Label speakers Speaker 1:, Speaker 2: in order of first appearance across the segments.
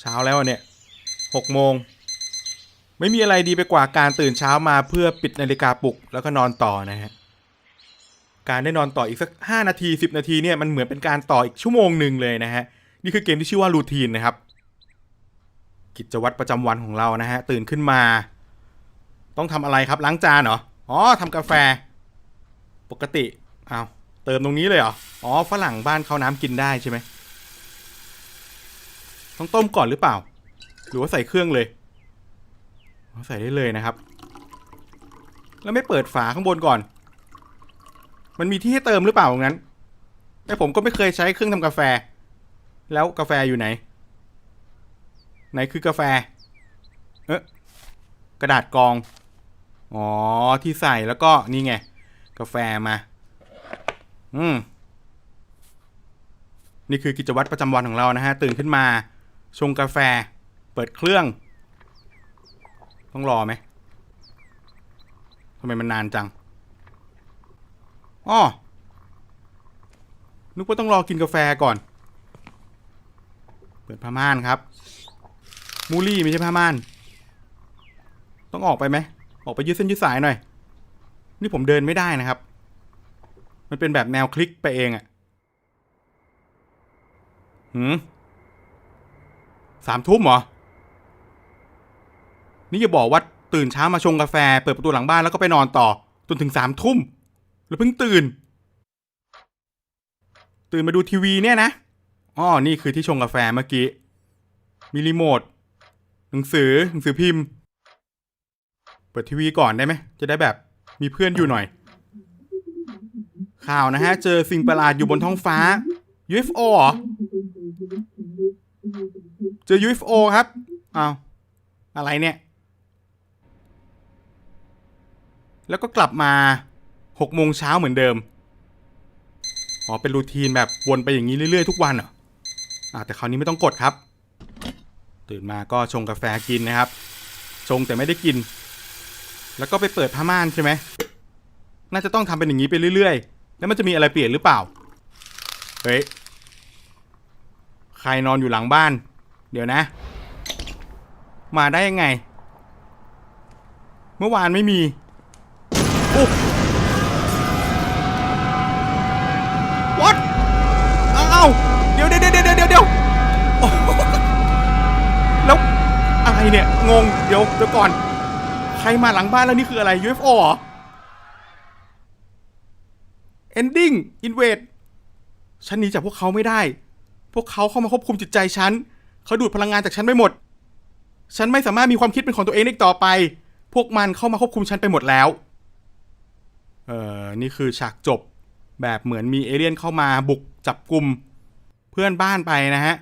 Speaker 1: เช้าแล้วอะเนี่ยหกโมงไม่มีอะไรดีไปกว่าการตื่นเช้ามาเพื่อปิดนาฬิกาปลุกแล้วก็นอนต่อนะฮะการได้นอนต่ออีกสัก 5 นาที 10 นาทีเนี่ยมันเหมือนเป็นการต่ออีกชั่วโมงหนึ่งเลยนะฮะนี่คือเกมที่ชื่อว่ารูทีนนะครับ กิจวัตรประจำวันของเรานะฮะตื่นขึ้นมา ต้องทำอะไรครับล้างจานเหรออ๋อทำกาแฟ ปกติเอาเติมตรงนี้เลยเหรออ๋อฝรั่งบ้านเขาน้ำกินได้ใช่ไหม ต้องต้มก่อนหรือเปล่า หรือว่าใส่เครื่องเลยใส่ได้เลยนะครับ แล้วไม่เปิดฝาข้างบนก่อน มันมีที่ให้เติมหรือเปล่าตรงนั้นแต่ผมก็ไม่เคยใช้เครื่องทำกาแฟ แล้วกาแฟอยู่ไหน ไหนคือกาแฟ เอ๊ะกระดาษกอง อ๋อ ที่ใส่แล้วก็นี่ไง กาแฟมา อืม นี่คือกิจวัตรประจำวันของเรานะฮะ ตื่นขึ้นมา ชงกาแฟ เปิดเครื่อง ต้องรอไหมทำไมมันนานจังอ้อนึกว่าต้องรอกินกาแฟก่อน เปิดผ้าม่านครับ มูลี่ไม่ใช่ผ้าม่าน ต้องออกไปไหม ออกไปยืดเส้นยืดสายหน่อย นี่ผมเดินไม่ได้นะครับ มันเป็นแบบแนวคลิกไปเองอะหืม สามทุ่มเหรอ นี่อย่าบอกว่าตื่นเช้ามาชงกาแฟ เปิดประตูหลังบ้านแล้วก็ไปนอนต่อ จนถึงสามทุ่ม แล้วเพิ่งตื่น ตื่นมาดูทีวีเนี่ยนะ อ๋อ นี่คือที่ชงกาแฟเมื่อกี้ มีรีโมท หนังสือ หนังสือพิมพ์ เปิดทีวีก่อนได้ไหม จะได้แบบมีเพื่อนอยู่หน่อย ข่าวนะฮะ เจอสิ่งประหลาดอยู่บนท้องฟ้า UFO เหรอ เจอ UFO ครับอ้าวอะไรเนี่ย แล้วก็กลับมา6โมงเช้าเหมือนเดิม อ๋อ เป็นรูทีนแบบวนไปอย่างนี้เรื่อยๆทุกวันเหรออ่าแต่คราวนี้ไม่ต้องกดครับ ตื่นมาก็ชงกาแฟกินนะครับ ชงแต่ไม่ได้กิน แล้วก็ไปเปิดผ้าม่านใช่ไหม น่าจะต้องทำเป็นอย่างนี้ไปเรื่อยๆ แล้วมันจะมีอะไรเปลี่ยนหรือเปล่า เฮ้ย ใครนอนอยู่หลังบ้าน เดี๋ยวนะ มาได้ยังไง เมื่อวานไม่มีอุ๊บ what เอ้าเดี๋ยวเดี๋ยวเดี๋ยวเดี๋ยวเดี๋ยวเดี๋ยวแล้วอะไรเนี่ย งง เดี๋ยวเดี๋ยวก่อน ใครมาหลังบ้านแล้วนี่คืออะไร UFO เหรอ ending invade ฉันหนีจากพวกเขาไม่ได้ พวกเขาเข้ามาควบคุมจิตใจฉัน เขาดูดพลังงานจากฉันไปหมด ฉันไม่สามารถมีความคิดเป็นของตัวเองได้อีกต่อไป พวกมันเข้ามาควบคุมฉันไปหมดแล้ว เออนี่คือฉากจบแบบเหมือนมีเอเลี่ยนเข้ามาบุกจับกลุ่มเพื่อนบ้านไปนะฮะ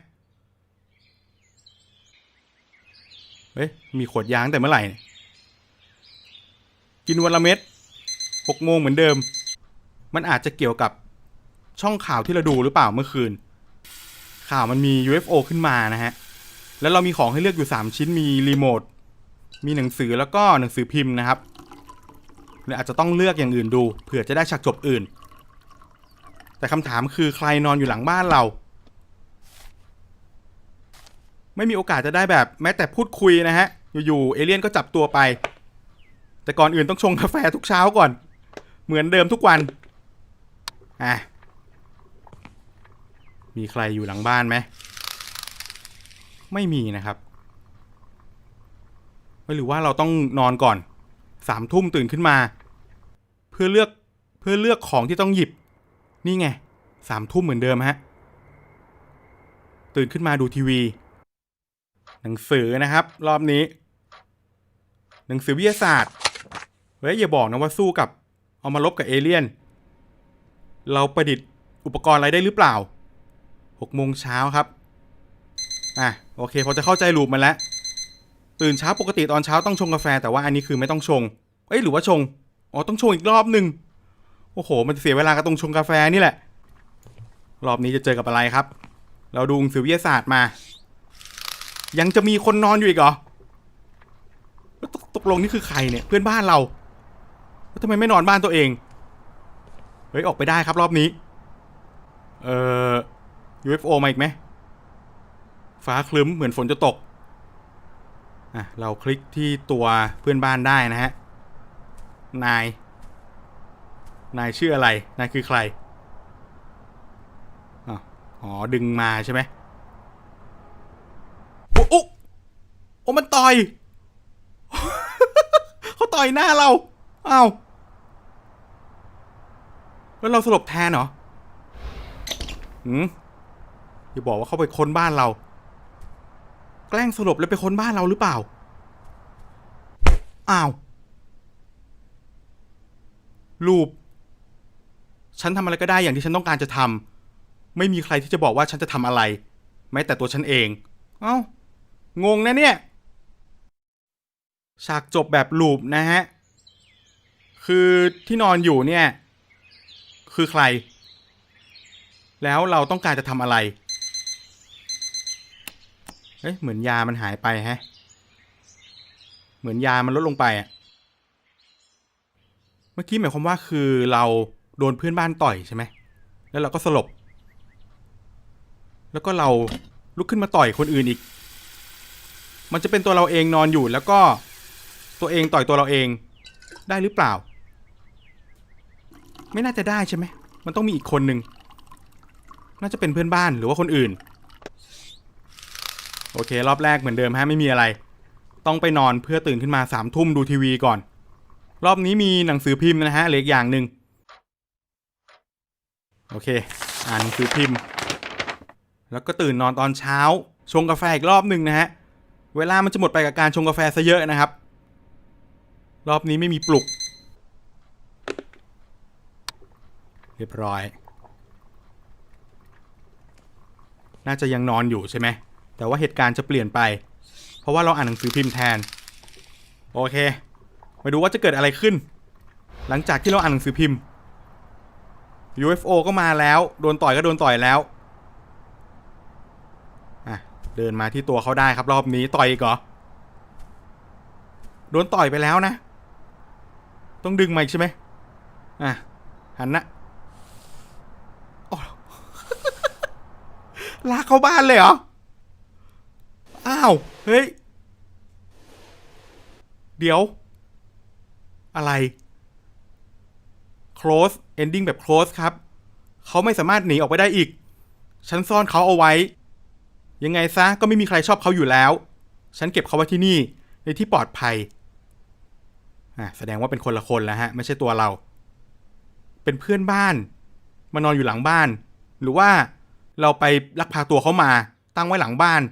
Speaker 1: เฮ้ย มีขวดยางแต่เมื่อไหร่ กินวันละเม็ดหกโมงเหมือนเดิม มันอาจจะเกี่ยวกับช่องข่าวที่เราดูหรือเปล่าเมื่อคืน ข่าวมันมี UFO ขึ้นมานะฮะ แล้วเรามีของให้เลือกอยู่ 3 ชิ้นมีรีโมท มีหนังสือแล้วก็หนังสือพิมพ์นะครับเลยอาจจะต้องเลือกอย่างอื่นดูเผื่อจะได้ฉากจบอื่น แต่คำถามคือใครนอนอยู่หลังบ้านเรา ไม่มีโอกาสจะได้แบบแม้แต่พูดคุยนะฮะ อยู่ๆเอเลี่ยนก็จับตัวไป แต่ก่อนอื่นต้องชงกาแฟทุกเช้าก่อน เหมือนเดิมทุกวัน อะ มีใครอยู่หลังบ้านไหม ไม่มีนะครับ ไม่หรือว่าเราต้องนอนก่อนสามทุ่มตื่นขึ้นมา เพื่อเลือกเพื่อเลือกของที่ต้องหยิบ นี่ไงสามทุ่มเหมือนเดิมฮะ ตื่นขึ้นมาดูทีวี หนังสือนะครับ รอบนี้ หนังสือวิทยาศาสตร์เฮ้ยอย่าบอกนะว่าสู้กับ เอามาลบกับเอเลี่ยน เราประดิษฐ์อุปกรณ์อะไรได้หรือเปล่า หกโมงเช้าครับ อะโอเคพอจะเข้าใจรูปมันแล้ว ตื่นเช้าปกติตอนเช้าต้องชงกาแฟ แต่ว่าอันนี้คือไม่ต้องชง เอ้ยหรือว่าชง อ๋อต้องชงอีกรอบหนึ่งโอ้โห มันจะเสียเวลากับตรงชงกาแฟนี่แหละ รอบนี้จะเจอกับอะไรครับ เราดูหนังสือวิทยาศาสตร์มา ยังจะมีคนนอนอยู่อีกเหรอตกตกลงนี่คือใครเนี่ยเพื่อนบ้านเราแล้วทำไมไม่นอนบ้านตัวเอง เฮ้ยออกไปได้ครับรอบนี้ เอ่อ UFO มาอีกไหม ฟ้าคลึ้มเหมือนฝนจะตก อะ เราคลิกที่ตัวเพื่อนบ้านได้นะฮะ นาย นายชื่ออะไร นายคือใคร อ๋อ ดึงมาใช่ไหมโอ้โอ้โอ้มันต่อย เขาต่อยหน้าเราอ้าวแล้วเราสลบแทนเหรอ หืม อย่าบอกว่าเขาไปค้นบ้านเรา แกล้งสลบแล้วไปค้นบ้านเราหรือเปล่า อ้าว รูป ฉันทำอะไรก็ได้อย่างที่ฉันต้องการจะทำไม่มีใครที่จะบอกว่าฉันจะทำอะไร แม้แต่ตัวฉันเอง เอ้างงนะเนี่ย ฉากจบแบบลูปนะฮะ คือที่นอนอยู่เนี่ย คือใคร แล้วเราต้องการจะทำอะไร เอ๊ะเหมือนยามันหายไปแฮะ เหมือนยามันลดลงไปอะเมื่อกี้หมายความว่าคือเราโดนเพื่อนบ้านต่อยใช่ไหม แล้วเราก็สลบ แล้วก็เราลุกขึ้นมาต่อยคนอื่นอีก มันจะเป็นตัวเราเองนอนอยู่แล้วก็ตัวเองต่อยตัวเราเองได้หรือเปล่า ไม่น่าจะได้ใช่ไหม มันต้องมีอีกคนหนึ่ง น่าจะเป็นเพื่อนบ้านหรือว่าคนอื่น โอเค รอบแรกเหมือนเดิมฮะไม่มีอะไร ต้องไปนอนเพื่อตื่นขึ้นมาสามทุ่มดูทีวีก่อน รอบนี้มีหนังสือพิมพ์นะฮะเหลืออกอย่างหนึ่งโอเค อ่านหนังสือพิมพ์ แล้วก็ตื่นนอนตอนเช้า ชงกาแฟอีกรอบหนึ่งนะฮะเวลามันจะหมดไปกับการชงกาแฟซะเยอะนะครับ รอบนี้ไม่มีปลุก เรียบร้อย น่าจะยังนอนอยู่ใช่ไหม แต่ว่าเหตุการณ์จะเปลี่ยนไป เพราะว่าเราอ่านหนังสือพิมพ์แทน โอเค มาดูว่าจะเกิดอะไรขึ้น หลังจากที่เราอ่านหนังสือพิมพ์ UFO ก็มาแล้ว โดนต่อยก็โดนต่อยแล้วอะเดินมาที่ตัวเขาได้ครับรอบนี้ต่อยอีกเหรอ โดนต่อยไปแล้วนะ ต้องดึงมาอีกใช่ไหมอะหันนะลากเข้าบ้านเลยเหรอ อ้าว เฮ้ย เดี๋ยว อะไร close ending แบบ close ครับ เขาไม่สามารถหนีออกไปได้อีก ฉันซ่อนเขาเอาไว้ ยังไงซะก็ไม่มีใครชอบเขาอยู่แล้ว ฉันเก็บเขาไว้ที่นี่ ในที่ปลอดภัยอะแสดงว่าเป็นคนละคนแล้วฮะ ไม่ใช่ตัวเรา เป็นเพื่อนบ้าน มานอนอยู่หลังบ้าน หรือว่าเราไปลักพาตัวเขามา ตั้งไว้หลังบ้าน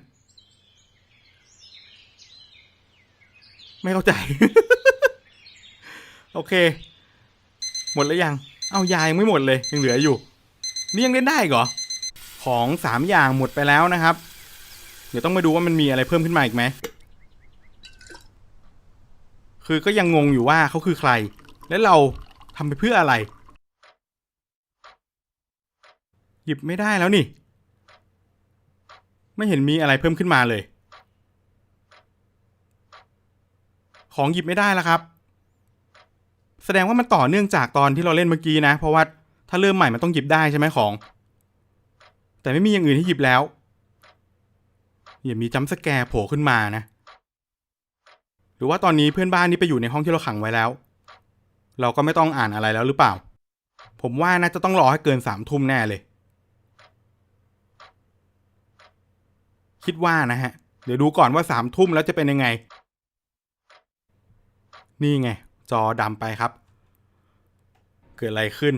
Speaker 1: ไม่เข้าใจ โอเค หมดแล้วยัง เอายายังไม่หมดเลย ยังเหลืออยู่ นี่ยังเล่นได้เหรอ ของสามอย่างหมดไปแล้วนะครับ เดี๋ยวต้องมาดูว่ามันมีอะไรเพิ่มขึ้นมาอีกไหม คือก็ยังงงอยู่ว่าเขาคือใคร และเราทำไปเพื่ออะไร หยิบไม่ได้แล้วนี่ ไม่เห็นมีอะไรเพิ่มขึ้นมาเลย ของหยิบไม่ได้แล้วครับ แสดงว่ามันต่อเนื่องจากตอนที่เราเล่นเมื่อกี้นะ เพราะว่าถ้าเริ่มใหม่มันต้องหยิบได้ใช่ไหมของ แต่ไม่มีอย่างอื่นให้หยิบแล้วอย่ามีจัมสแกร์โผล่ขึ้นมานะ หรือว่าตอนนี้เพื่อนบ้านนี่ไปอยู่ในห้องที่เราขังไว้แล้ว เราก็ไม่ต้องอ่านอะไรแล้วหรือเปล่า ผมว่าน่าจะต้องรอให้เกินสามทุ่มแน่เลย คิดว่านะฮะ เดี๋ยวดูก่อนว่าสามทุ่มแล้วจะเป็นยังไง นี่ไง จอดำไปครับ เกิดอะไรขึ้น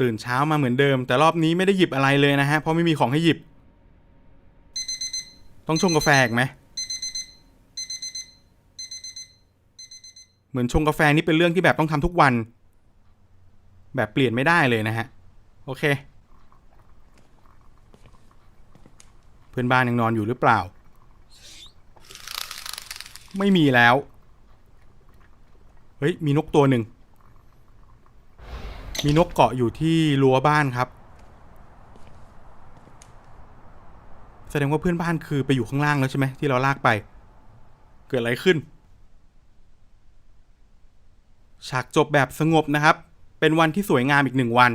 Speaker 1: ตื่นเช้ามาเหมือนเดิม แต่รอบนี้ไม่ได้หยิบอะไรเลยนะฮะ เพราะไม่มีของให้หยิบ ต้องชงกาแฟอีกไหมเหมือนชงกาแฟนี่เป็นเรื่องที่แบบต้องทำทุกวัน แบบเปลี่ยนไม่ได้เลยนะฮะ โอเค เพื่อนบ้านยังนอนอยู่หรือเปล่า ไม่มีแล้ว เฮ้ย มีนกตัวหนึ่ง มีนกเกาะอยู่ที่รั้วบ้านครับ แสดงว่าเพื่อนบ้านคือไปอยู่ข้างล่างแล้วใช่ไหมที่เราลากไป เกิดอะไรขึ้น ฉากจบแบบสงบนะครับ เป็นวันที่สวยงามอีกหนึ่งวัน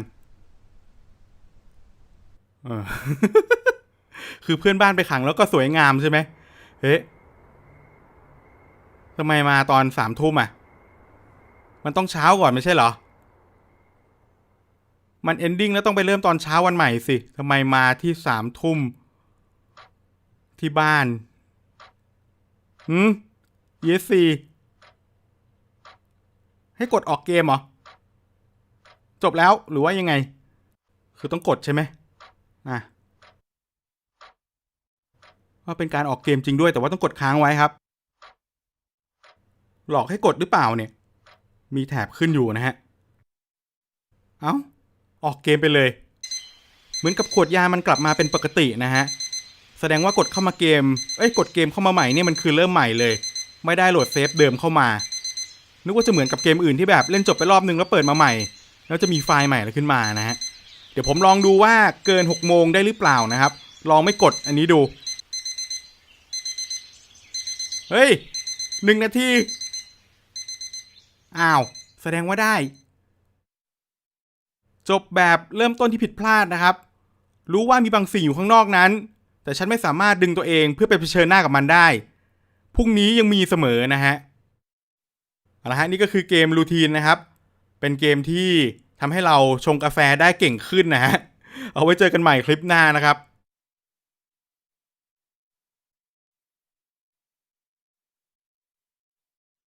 Speaker 1: คือเพื่อนบ้านไปขังแล้วก็สวยงามใช่ไหม เฮ้ทำไมมาตอนสามทุ่มอะ มันต้องเช้าก่อนไม่ใช่เหรอ มันเอนดิ้งแล้วต้องไปเริ่มตอนเช้าวันใหม่สิทำไมมาที่สามทุ่ม ที่บ้านหืม ESC ให้กดออกเกมเหรอ จบแล้วหรือว่ายังไง คือต้องกดใช่ไหมอะว่าเป็นการออกเกมจริงด้วยแต่ว่าต้องกดค้างไว้ครับ หลอกให้กดหรือเปล่าเนี่ย มีแถบขึ้นอยู่นะฮะ เอา้า ออกเกมไปเลย เหมือนกับขวดยามันกลับมาเป็นปกตินะฮะ แสดงว่ากดเข้ามาเกม เอ้ย กดเกมเข้ามาใหม่เนี่ยมันคือเริ่มใหม่เลย ไม่ได้โหลดเซฟเดิมเข้ามา นึกว่าจะเหมือนกับเกมอื่นที่แบบเล่นจบไปรอบนึงแล้วเปิดมาใหม่ แล้วจะมีไฟล์ใหม่อะไรขึ้นมานะฮะ เดี๋ยวผมลองดูว่าเกิน6โมงได้หรือเปล่านะครับ ลองไม่กดอันนี้ดู เฮ้ยหนึ่งนาที อ้าว แสดงว่าได้ จบแบบเริ่มต้นที่ผิดพลาดนะครับ รู้ว่ามีบางสิ่งอยู่ข้างนอกนั้น แต่ฉันไม่สามารถดึงตัวเองเพื่อไปเผชิญหน้ากับมันได้ พรุ่งนี้ยังมีเสมอนะฮะเอาละฮะนี่ก็คือเกมรูทีนนะครับ เป็นเกมที่ทำให้เราชงกาแฟได้เก่งขึ้นนะฮะ เอาไว้เจอกันใหม่คลิปหน้านะครับ